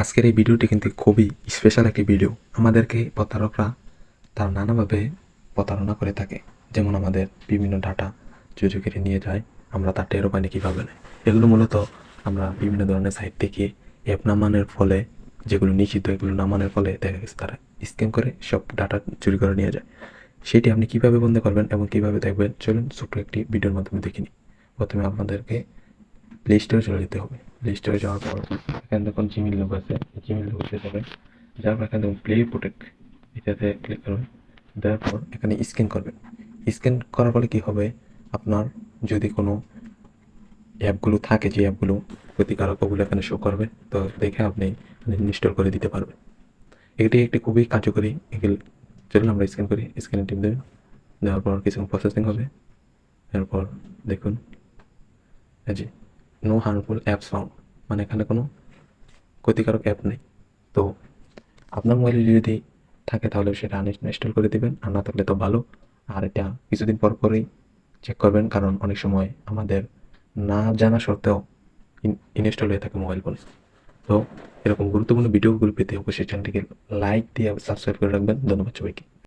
আজকের এই ভিডিওটি কিন্তু খুবই স্পেশাল একটি ভিডিও। আমাদেরকে প্রতারকরা তার নানাভাবে প্রতারণা করে থাকে। যেমন আমাদের বিভিন্ন ডাটা চুরি করে নিয়ে যায়, আমরা তার টেরো পাইনি কীভাবে নেয়। এগুলো মূলত আমরা বিভিন্ন ধরনের সাইট থেকে অ্যাপ নামানোর ফলে, যেগুলো নিষিদ্ধ, এগুলো নামানোর ফলে দেখা গেছে তারা স্ক্যাম করে সব ডাটা চুরি করে নিয়ে যায়। সেটি আপনি কীভাবে বন্ধ করবেন এবং কীভাবে দেখবেন? চলুন ছোট্ট একটি ভিডিওর মাধ্যমে দেখিনি প্রথমে আপনাদেরকে প্লে স্টোরে চলে যেতে হবে। প্লে স্টোরে যাওয়ার পর এখানে দেখুন জিমেল লোক আছে জিমেল লোকতে যাবেন। যাওয়ার পর এখানে দেখুন প্লে প্রোটেক্ট এটাতে ক্লিক করবেন। দেওয়ার পর এখানে স্ক্যান করবেন। স্ক্যান করার ফলে কী হবে? আপনার যদি কোনো অ্যাপগুলো থাকে, যে অ্যাপগুলো ক্ষতিকারক ওগুলো এখানে শো করবে, তো দেখে আপনি ইনস্টল করে দিতে পারবেন। এটি একটি খুবই কার্যকরী এগুলো। চলুন আমরা স্ক্যান করি স্ক্যানে টিপ দেবেন। দেওয়ার পর কিছু প্রসেসিং হবে। এরপর দেখুন, এই যে নো হার্মফুল অ্যাপস ফাউন্ড মানে এখানে কোনো ক্ষতিকারক অ্যাপ নেই। তো আপনার মোবাইলে যদি থাকে তাহলে সেটা আনইনস্টল করে দেবেন, আর না থাকলে তো ভালো। আর এটা কিছুদিন পর পরেই চেক করবেন, কারণ অনেক সময় আমাদের না জানা সত্ত্বেও ইনস্টল হয়ে থাকে মোবাইল ফোনে তো এরকম গুরুত্বপূর্ণ ভিডিওগুলো পেতে অবশ্যই চ্যানেলটিকে লাইক দিয়ে সাবস্ক্রাইব করে রাখবেন। ধন্যবাদ সবাইকে।